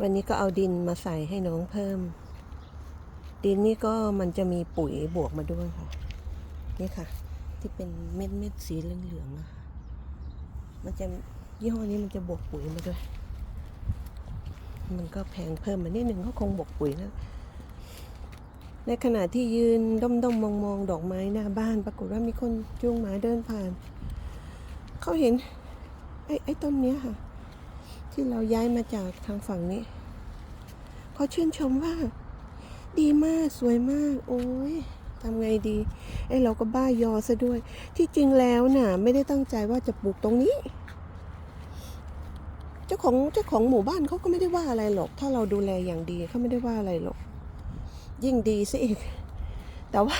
วันนี้ก็เอาดินมาใส่ให้น้องเพิ่ม ดินนี่ก็มันจะมีปุ๋ยบวกมาด้วยค่ะ นี่ค่ะ ที่เป็นเม็ดเม็ดสีเหลืองๆอะคะมันจะยี่ห้อนี้มันจะบวกปุ๋ยมาด้วย มันก็แพงเพิ่มมานิดนึงเขาคงบวกปุ๋ยแล้วในขณะที่ยืนด้อมด้อมมองมองๆดอกไม้หน้าบ้าน ปรากฏว่ามีคนจูงหมาเดินผ่าน เขาเห็นไอ้ไอ้ต้นเนี้ยค่ะ ที่เราย้ายมาจากทางฝั่งนี้เขาชื่นชมว่า ดีมากสวยมาก โอ้ยทำไงดีไอ้เราก็บ้ายอซะด้วย ที่จริงแล้วน่ะ ไม่ได้ตั้งใจว่าจะปลูกตรงนี้ เจ้าของเจ้าของหมู่บ้านเขาก็ไม่ได้ว่าอะไรหรอก ถ้าเราดูแลอย่างดีเขาไม่ได้ว่าอะไรหรอก ยิ่งดีซะอีก แต่ว่า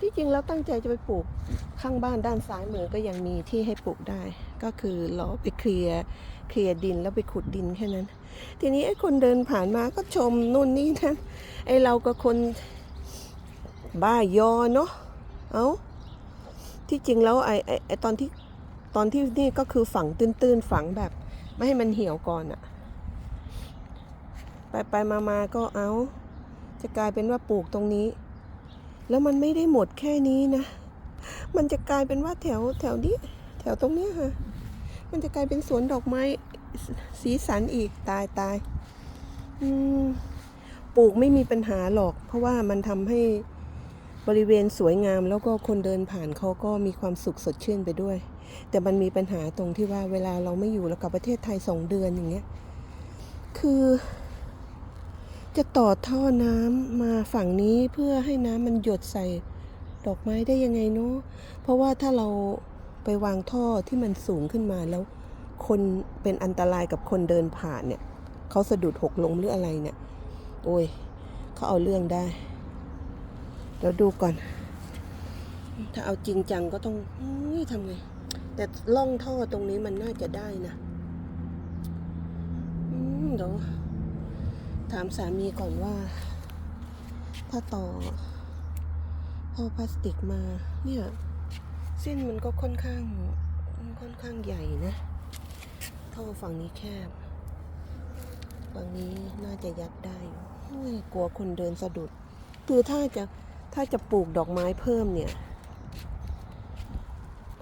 ที่จริงแล้วตั้งใจจะไปปลูกข้างบ้านด้านซ้ายมือก็ยังมีที่ให้ปลูกได้ ก็คือเราไปเคลียร์เคลียร์ดินแล้วไปขุดดินแค่นั้น ทีนี้ไอ้คนเดินผ่านมาก็ชมนู่นนี่นั่นไอ้เราก็คนบ้ายอเนาะเอา้าที่จริงแล้วไอ้ไอ้ตอนที่ตอนที่นี่ก็คือฝังตื้นๆฝังแบบ ไม่ให้มันเหี่ยวก่อนอะไปไปมามาก็เอาจะกลายเป็นว่าปลูกตรงนี้ แล้วมันไม่ได้หมดแค่นี้นะ มันจะกลายเป็นว่าแถวแถวนี้แถวตรงเนี้ยค่ะ มันจะกลายเป็นสวนดอกไม้สีสันอีกตายตายปลูกไม่มีปัญหาหรอก เพราะว่ามันทำให้บริเวณสวยงามแล้วก็คนเดินผ่านเขาก็มีความสุขสดชื่นไปด้วย แต่มันมีปัญหาตรงที่ว่าเวลาเราไม่อยู่แล้วกับประเทศไทยสองเดือนอย่างเงี้ย คือ จะต่อท่อน้ำมาฝั่งนี้เพื่อให้น้ำมันหยดใส่ดอกไม้ได้ยังไงเนาะเพราะว่าถ้าเราไปวางท่อที่มันสูงขึ้นมาแล้ว คนเป็นอันตรายกับคนเดินผ่านเนี่ยเขาสะดุดหกล้มหรืออะไรเนี่ย โอ้ยเขาเอาเรื่องได้เดี๋ยวดูก่อน ถ้าเอาจริงจังก็ต้องอุ้ยทำไง แต่ล่องท่อตรงนี้มันน่าจะได้นะเดี๋ยว ถามสามีก่อนว่า ถ้าต่อท่อพลาสติกมาเนี่ย เส้นมันก็ค่อนข้างค่อนข้างใหญ่นะท่อฝั่งนี้แคบ ฝั่งนี้น่าจะยัดได้หู้ยกลัวคนเดินสะดุด คือถ้าจะถ้าจะปลูกดอกไม้เพิ่มเนี่ย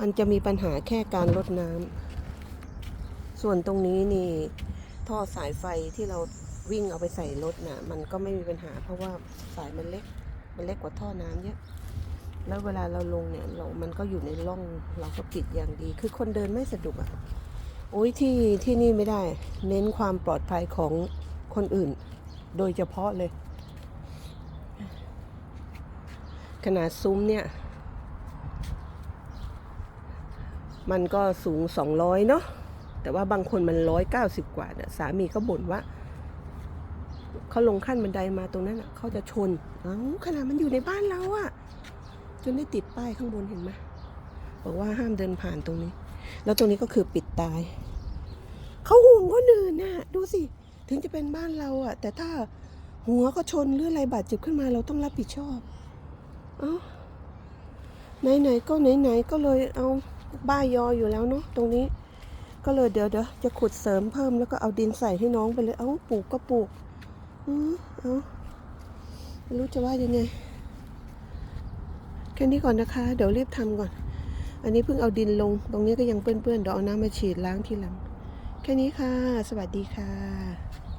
มันจะมีปัญหาแค่การรดน้ำส่วนตรงนี้นี่ ท่อสายไฟที่เรา วิ่งเอาไปใส่รถน่ะ มันก็ไม่มีปัญหา เพราะว่าสายมันเล็ก มันเล็กกว่าท่อน้ำเยอะ แล้วเวลาเราลงเนี่ยเรามันก็อยู่ในร่องเราก็ปิดอย่างดี คือคนเดินไม่สะดวกอะ่ะโอ้ยที่ที่นี่ไม่ได้ เน้นความปลอดภัยของคนอื่น โดยเฉพาะเลย ขนาดซุ้มเนี่ย มันก็สูง 200 เนาะแต่ว่าบางคนมัน 190 กว่าเนี่ยสามีก็บ่นว่า เขาลงขั้นบันไดมาตรงนั้นอะเขาจะชนอ้าขนาดมันอยู่ในบ้านเราอะ จนได้ติดป้ายข้างบนเห็นไหมบอกว่าห้ามเดินผ่านตรงนี้ แล้วตรงนี้ก็คือปิดตายเขาห่วงคนอื่นน่ะ ดูสิ ถึงจะเป็นบ้านเราอะ แต่ถ้าหัวก็ชนหรืออะไรบาดเจ็บขึ้นมาเราต้องรับผิดชอบเอ้าไหนๆก็ไหนๆก็เลยเอาบ้ายออยู่แล้วเนาะตรงนี้ ก็เลยเดี๋ยวเดี๋ยวจะขุดเสริมเพิ่มแล้วก็เอาดินใส่ให้น้องไปเลย เอาปลูกก็ปลูก อือเอาไม่รู้จะว่ายังไง แค่นี้ก่อนนะคะ เดี๋ยวรีบทำก่อน อันนี้เพิ่งเอาดินลง ตรงนี้ก็ยังเปื้อนๆเดี๋ยวเอาน้ำมาฉีดล้างทีหลัง แค่นี้ค่ะ สวัสดีค่ะ